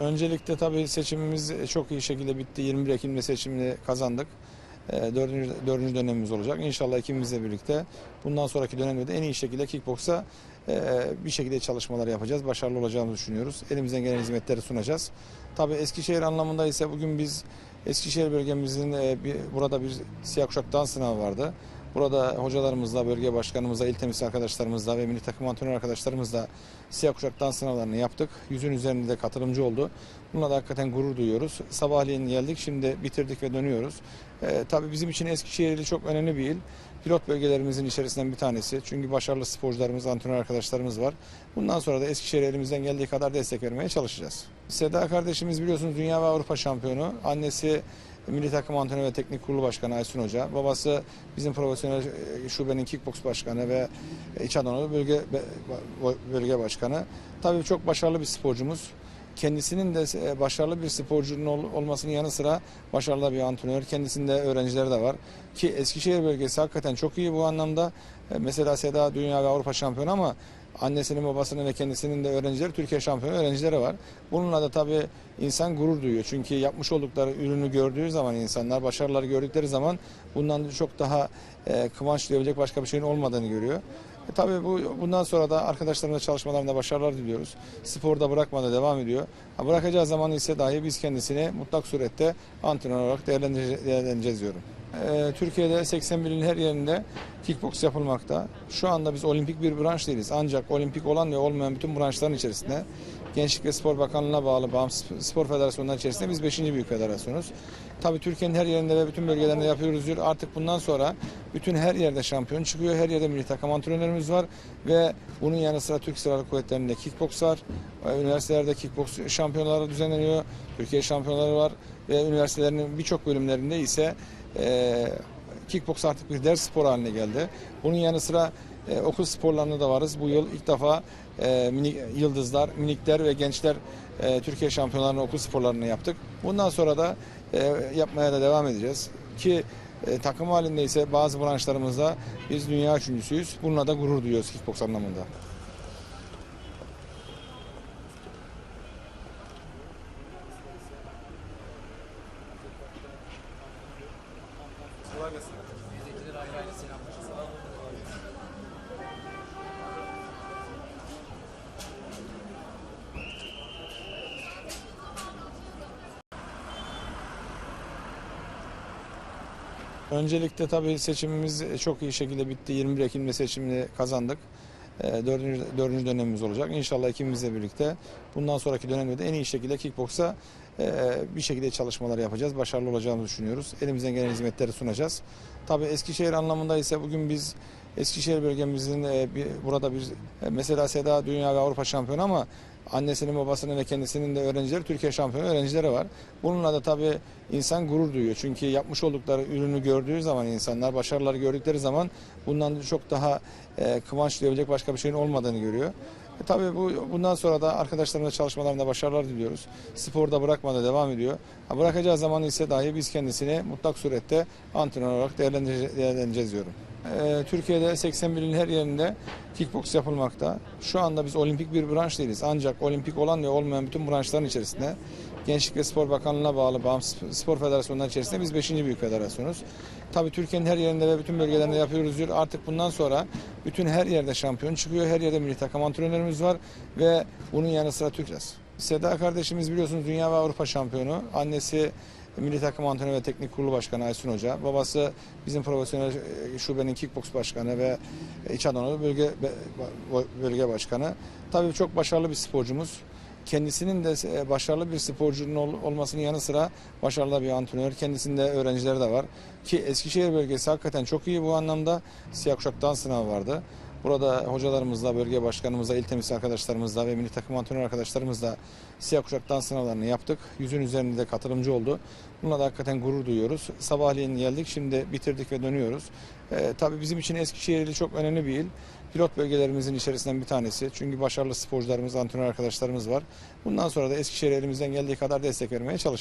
Öncelikle tabii seçimimiz çok iyi şekilde bitti. 21 Ekim'de seçimini kazandık. Ee, Dördüncü, dördüncü dönemimiz olacak. İnşallah ikimizle birlikte bundan sonraki dönemde de en iyi şekilde kickboksa e, bir şekilde çalışmalar yapacağız. Başarılı olacağımızı düşünüyoruz. Elimizden gelen hizmetleri sunacağız. Tabii Eskişehir anlamında ise bugün biz Eskişehir bölgemizin e, burada bir siyah kuşak dans sınavı vardı. Burada hocalarımızla, bölge başkanımızla, il temsil arkadaşlarımızla ve milli takım antrenör arkadaşlarımızla siyah kuşak dans sınavlarını yaptık. Yüzün üzerinde de katılımcı oldu. Bununla da hakikaten gurur duyuyoruz. Sabahleyin geldik, şimdi bitirdik ve dönüyoruz. Ee, tabii bizim için Eskişehir ili çok önemli bir il. Pilot bölgelerimizin içerisinden bir tanesi. Çünkü başarılı sporcularımız, antrenör arkadaşlarımız var. Bundan sonra da Eskişehir elimizden geldiği kadar destek vermeye çalışacağız. Seda kardeşimiz biliyorsunuz Dünya ve Avrupa şampiyonu. Annesi Milli Takım Antrenör ve Teknik Kurulu Başkanı Aysun Hoca. Babası bizim profesyonel e, şubenin kickbox başkanı ve İç Anadolu bölge bölge başkanı. Tabii çok başarılı bir sporcumuz. Kendisinin de e, başarılı bir sporcunun ol- olmasının yanı sıra başarılı bir antrenör. Kendisinde öğrencileri de var. Ki Eskişehir bölgesi hakikaten çok iyi bu anlamda. E, Mesela Seda Dünya ve Avrupa şampiyonu ama annesinin babasının ve kendisinin de öğrencileri Türkiye şampiyonu öğrencileri var. Bununla da tabii insan gurur duyuyor. Çünkü yapmış oldukları ürünü gördüğü zaman insanlar başarıları gördükleri zaman bundan çok daha e, kıvanç duyabilecek başka bir şeyin olmadığını görüyor. E, tabii bu bundan sonra da arkadaşlarımla çalışmalarında başarılar diliyoruz. Sporda bırakmada devam ediyor. Ha, bırakacağı zaman ise dahi biz kendisini mutlak surette antrenör olarak değerlendirece- değerlendireceğiz diyorum. E, Türkiye'de 81 ilin her yerinde kickbox yapılmakta. Şu anda biz olimpik bir branş değiliz. Ancak olimpik olan ve olmayan bütün branşların içerisinde Gençlik ve Spor Bakanlığı'na bağlı bağımsız spor federasyonları içerisinde biz 5. büyük federasyonuz. Tabii Türkiye'nin her yerinde ve bütün bölgelerinde yapıyoruz diyor. Artık bundan sonra bütün her yerde şampiyon çıkıyor. Her yerde milli takım antrenörümüz var ve bunun yanı sıra Türk Silahlı Kuvvetleri'nde kickbox var. Üniversitelerde kickbox şampiyonları düzenleniyor. Türkiye şampiyonları var ve üniversitelerinin birçok bölümlerinde ise e, kickbox artık bir ders spor haline geldi. Bunun yanı sıra e, okul sporlarında da varız. Bu yıl ilk defa e, mini yıldızlar, minikler ve gençler e, Türkiye şampiyonlarının okul sporlarını yaptık. Bundan sonra da e, yapmaya da devam edeceğiz. Ki e, takım halinde ise bazı branşlarımızda biz dünya üçüncüsüyüz. Bununla da gurur duyuyoruz kickbox anlamında. Öncelikle tabii seçimimiz çok iyi şekilde bitti. 21 Ekim'de seçimini kazandık. Ee, Dördüncü, dördüncü dönemimiz olacak. İnşallah ikimizle birlikte bundan sonraki dönemde de en iyi şekilde kickboksa e, bir şekilde çalışmalar yapacağız. Başarılı olacağımızı düşünüyoruz. Elimizden gelen hizmetleri sunacağız. Tabii Eskişehir anlamında ise bugün biz Eskişehir bölgemizin e, burada bir e, mesela Seda Dünya ve Avrupa şampiyonu ama annesinin babasının ve kendisinin de öğrencileri Türkiye şampiyonu öğrencileri var. Bununla da tabii insan gurur duyuyor. Çünkü yapmış oldukları ürünü gördüğü zaman insanlar başarıları gördükleri zaman bundan çok daha e, kıvanç duyabilecek başka bir şeyin olmadığını görüyor. E, tabii bu bundan sonra da arkadaşlarımla çalışmalarında başarılar diliyoruz. Sporda bırakmada devam ediyor. Ha, bırakacağı zaman ise dahi biz kendisini mutlak surette antrenör olarak değerlendirece- değerlendireceğiz diyorum. E, Türkiye'de 81 ilin her yerinde kickbox yapılmakta. Şu anda biz olimpik bir branş değiliz. Ancak olimpik olan ve olmayan bütün branşların içerisinde Gençlik ve Spor Bakanlığı'na bağlı bağımsız spor federasyonları içerisinde biz 5. büyük federasyonuz. Tabii Türkiye'nin her yerinde ve bütün bölgelerinde yapıyoruz diyor. Artık bundan sonra bütün her yerde şampiyon çıkıyor. Her yerde milli takım antrenörümüz var ve bunun yanı sıra Türk'üz. Seda kardeşimiz biliyorsunuz Dünya ve Avrupa şampiyonu. Annesi Milli Takım Antrenör ve Teknik Kurulu Başkanı Aysun Hoca. Babası bizim profesyonel e, şubenin kickbox başkanı ve İç Anadolu bölge bölge başkanı. Tabii çok başarılı bir sporcumuz. Kendisinin de e, başarılı bir sporcunun ol- olmasının yanı sıra başarılı bir antrenör. Kendisinde öğrencileri de var. Ki Eskişehir bölgesi hakikaten çok iyi bu anlamda. Siyah kuşak dans vardı. Burada hocalarımızla, bölge başkanımızla, il temsil arkadaşlarımızla ve milli takım antrenör arkadaşlarımızla siyah kuşak dans sınavlarını yaptık. Yüzün üzerinde de katılımcı oldu. Bununla da hakikaten gurur duyuyoruz. Sabahleyin geldik, şimdi bitirdik ve dönüyoruz. Ee, tabii bizim için Eskişehir ili çok önemli bir il. Pilot bölgelerimizin içerisinden bir tanesi. Çünkü başarılı sporcularımız, antrenör arkadaşlarımız var. Bundan sonra da Eskişehir elimizden geldiği kadar destek vermeye çalışacağız.